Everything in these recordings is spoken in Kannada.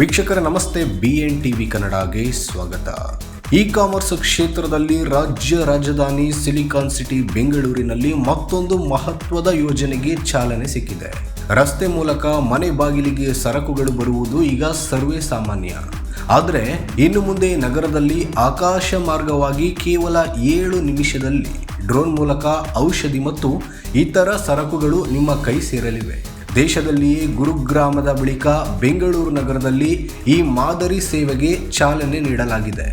ವೀಕ್ಷಕರ ನಮಸ್ತೆ ಬಿ ಎನ್ ಟಿವಿ ಕನ್ನಡಗೆ ಸ್ವಾಗತ. ಇ ಕಾಮರ್ಸ್ ಕ್ಷೇತ್ರದಲ್ಲಿ ರಾಜ್ಯ ರಾಜಧಾನಿ ಸಿಲಿಕಾನ್ ಸಿಟಿ, ಬೆಂಗಳೂರಿನಲ್ಲಿ ಮತ್ತೊಂದು ಮಹತ್ವದ ಯೋಜನೆಗೆ ಚಾಲನೆ ಸಿಕ್ಕಿದೆ. ರಸ್ತೆ ಮೂಲಕ ಮನೆ ಬಾಗಿಲಿಗೆ ಸರಕುಗಳು ಬರುವುದು ಈಗ ಸರ್ವೇ ಸಾಮಾನ್ಯ. ಆದರೆ, ಇನ್ನು ಮುಂದೆ ನಗರದಲ್ಲಿ ಆಕಾಶ ಮಾರ್ಗವಾಗಿ ಕೇವಲ ಏಳು ನಿಮಿಷದಲ್ಲಿ ಡ್ರೋನ್ ಮೂಲಕ ಔಷಧಿ ಮತ್ತು ಇತರ ಸರಕುಗಳು ನಿಮ್ಮ ಕೈ ಸೇರಲಿವೆ. ದೇಶದಲ್ಲಿಯೇ ಗುರುಗ್ರಾಮದ ಬಳಿಕ ಬೆಂಗಳೂರು ನಗರದಲ್ಲಿ ಈ ಮಾದರಿ ಸೇವೆಗೆ ಚಾಲನೆ ನೀಡಲಾಗಿದೆ.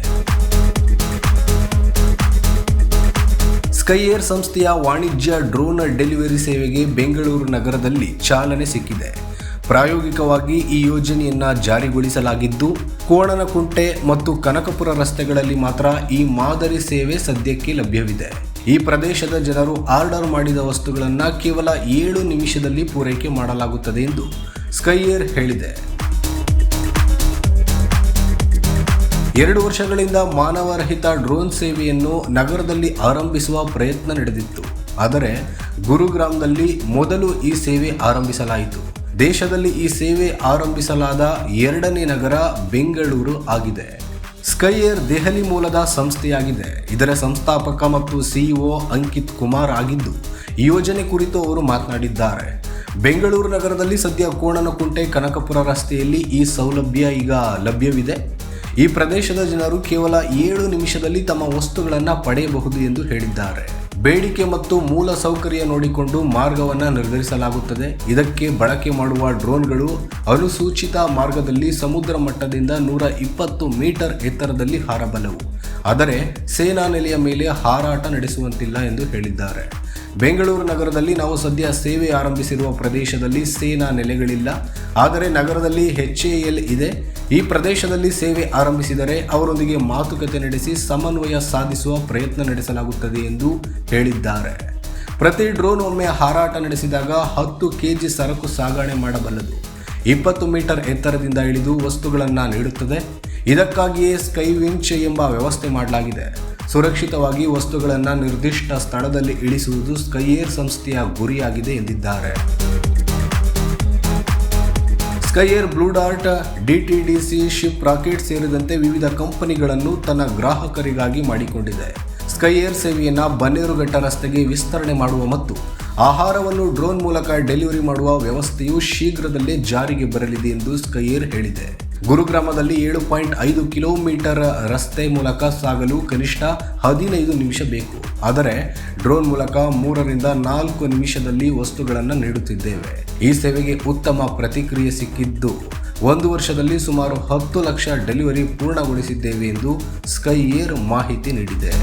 ಸ್ಕೈಯರ್ ಸಂಸ್ಥೆಯ ವಾಣಿಜ್ಯ ಡ್ರೋನ್ ಡೆಲಿವರಿ ಸೇವೆಗೆ ಬೆಂಗಳೂರು ನಗರದಲ್ಲಿ ಚಾಲನೆ ಸಿಕ್ಕಿದೆ. ಪ್ರಾಯೋಗಿಕವಾಗಿ ಈ ಯೋಜನೆಯನ್ನು ಜಾರಿಗೊಳಿಸಲಾಗಿದ್ದು, ಕೋಣನಕುಂಟೆ ಮತ್ತು ಕನಕಪುರ ರಸ್ತೆಗಳಲ್ಲಿ ಮಾತ್ರ ಈ ಮಾದರಿ ಸೇವೆ ಸದ್ಯಕ್ಕೆ ಲಭ್ಯವಿದೆ. ಈ ಪ್ರದೇಶದ ಜನರು ಆರ್ಡರ್ ಮಾಡಿದ ವಸ್ತುಗಳನ್ನು ಕೇವಲ ಏಳು ನಿಮಿಷದಲ್ಲಿ ಪೂರೈಕೆ ಮಾಡಲಾಗುತ್ತದೆ ಎಂದು ಸ್ಕೈಯರ್ ಹೇಳಿದೆ. ಎರಡು ವರ್ಷಗಳಿಂದ ಮಾನವರಹಿತ ಡ್ರೋನ್ ಸೇವೆಯನ್ನು ನಗರದಲ್ಲಿ ಆರಂಭಿಸುವ ಪ್ರಯತ್ನ ನಡೆದಿತ್ತು. ಆದರೆ ಗುರುಗ್ರಾಮದಲ್ಲಿ ಮೊದಲು ಈ ಸೇವೆ ಆರಂಭಿಸಲಾಯಿತು. ದೇಶದಲ್ಲಿ ಈ ಸೇವೆ ಆರಂಭಿಸಲಾದ ಎರಡನೇ ನಗರ ಬೆಂಗಳೂರು ಆಗಿದೆ. ಸ್ಕೈಯರ್ ದೆಹಲಿ ಮೂಲದ ಸಂಸ್ಥೆಯಾಗಿದೆ. ಇದರ ಸಂಸ್ಥಾಪಕ ಮತ್ತು ಸಿಇಒ ಅಂಕಿತ್ ಕುಮಾರ್ ಆಗಿದ್ದು, ಈ ಯೋಜನೆ ಕುರಿತು ಅವರು ಮಾತನಾಡಿದ್ದಾರೆ. ಬೆಂಗಳೂರು ನಗರದಲ್ಲಿ ಸದ್ಯ ಕೋಣನಕುಂಟೆ ಕನಕಪುರ ರಸ್ತೆಯಲ್ಲಿ ಈ ಸೌಲಭ್ಯ ಈಗ ಲಭ್ಯವಿದೆ. ಈ ಪ್ರದೇಶದ ಜನರು ಕೇವಲ ಏಳು ನಿಮಿಷದಲ್ಲಿ ತಮ್ಮ ವಸ್ತುಗಳನ್ನು ಪಡೆಯಬಹುದು ಎಂದು ಹೇಳಿದ್ದಾರೆ. ಬೇಡಿಕೆ ಮತ್ತು ಮೂಲ ಸೌಕರ್ಯ ನೋಡಿಕೊಂಡು ಮಾರ್ಗವನ್ನು ನಿರ್ಧರಿಸಲಾಗುತ್ತದೆ. ಇದಕ್ಕೆ ಬಳಕೆ ಮಾಡುವ ಡ್ರೋನ್ಗಳು ಅನುಸೂಚಿತ ಮಾರ್ಗದಲ್ಲಿ ಸಮುದ್ರ ಮಟ್ಟದಿಂದ ನೂರ ಇಪ್ಪತ್ತು ಮೀಟರ್ ಎತ್ತರದಲ್ಲಿ ಹಾರಬಲ್ಲವು. ಆದರೆ ಸೇನಾ ನೆಲೆಯ ಮೇಲೆ ಹಾರಾಟ ನಡೆಸುವಂತಿಲ್ಲ ಎಂದು ಹೇಳಿದ್ದಾರೆ. ಬೆಂಗಳೂರು ನಗರದಲ್ಲಿ ನಾವು ಸದ್ಯ ಸೇವೆ ಆರಂಭಿಸಿರುವ ಪ್ರದೇಶದಲ್ಲಿ ಸೇನಾ ನೆಲೆಗಳಿಲ್ಲ. ಆದರೆ ನಗರದಲ್ಲಿ ಎಲ್ ಇದೆ. ಈ ಪ್ರದೇಶದಲ್ಲಿ ಸೇವೆ ಆರಂಭಿಸಿದರೆ ಅವರೊಂದಿಗೆ ಮಾತುಕತೆ ನಡೆಸಿ ಸಮನ್ವಯ ಸಾಧಿಸುವ ಪ್ರಯತ್ನ ನಡೆಸಲಾಗುತ್ತದೆ ಎಂದು ಹೇಳಿದ್ದಾರೆ. ಪ್ರತಿ ಡ್ರೋನ್ ಒಮ್ಮೆ ಹಾರಾಟ ನಡೆಸಿದಾಗ ಹತ್ತು ಕೆಜಿ ಸರಕು ಸಾಗಣೆ ಮಾಡಬಲ್ಲದು. ಇಪ್ಪತ್ತು ಮೀಟರ್ ಎತ್ತರದಿಂದ ಇಳಿದು ವಸ್ತುಗಳನ್ನು ನೀಡುತ್ತದೆ. ಇದಕ್ಕಾಗಿಯೇ ಸ್ಕೈ ವಿಂಚ್ ಎಂಬ ವ್ಯವಸ್ಥೆ ಮಾಡಲಾಗಿದೆ. ಸುರಕ್ಷಿತವಾಗಿ ವಸ್ತುಗಳನ್ನು ನಿರ್ದಿಷ್ಟ ಸ್ಥಳದಲ್ಲಿ ಇಳಿಸುವುದು ಸ್ಕೈಯೇರ್ ಸಂಸ್ಥೆಯ ಗುರಿಯಾಗಿದೆ ಎಂದಿದ್ದಾರೆ. Skye Air Blue Dart DTDC Shiprocket ಸೇರಿದಂತೆ ವಿವಿಧ ಕಂಪನಿಗಳನ್ನು ತನ್ನ ಗ್ರಾಹಕರಿಗಾಗಿ ಮಾಡಿಕೊಂಡಿದೆ. ಸ್ಕೈಯರ್ ಸೇವೆಯನ್ನು ಬನ್ನೇರುಘಟ್ಟ ರಸ್ತೆಗೆ ವಿಸ್ತರಣೆ ಮಾಡುವ ಮತ್ತು ಆಹಾರವನ್ನು ಡ್ರೋನ್ ಮೂಲಕ ಡೆಲಿವರಿ ಮಾಡುವ ವ್ಯವಸ್ಥೆಯು ಶೀಘ್ರದಲ್ಲೇ ಜಾರಿಗೆ ಬರಲಿದೆ ಎಂದು ಸ್ಕೈಯರ್ ಹೇಳಿದೆ. ಗುರುಗ್ರಾಮದಲ್ಲಿ ಏಳು ಪಾಯಿಂಟ್ ಐದು ಕಿಲೋಮೀಟರ್ ರಸ್ತೆ ಮೂಲಕ ಸಾಗಲು ಕನಿಷ್ಠ ಹದಿನೈದು ನಿಮಿಷ ಬೇಕು. ಆದರೆ ಡ್ರೋನ್ ಮೂಲಕ ಮೂರರಿಂದ ನಾಲ್ಕು ನಿಮಿಷದಲ್ಲಿ ವಸ್ತುಗಳನ್ನು ನೀಡುತ್ತಿದ್ದೇವೆ. ಈ ಸೇವೆಗೆ ಉತ್ತಮ ಪ್ರತಿಕ್ರಿಯೆ ಸಿಕ್ಕಿದ್ದು, ಒಂದು ವರ್ಷದಲ್ಲಿ ಸುಮಾರು ಹತ್ತು ಲಕ್ಷ ಡೆಲಿವರಿ ಪೂರ್ಣಗೊಳಿಸಿದ್ದೇವೆ ಎಂದು ಸ್ಕೈ ಏರ್ ಮಾಹಿತಿ ನೀಡಿದೆ.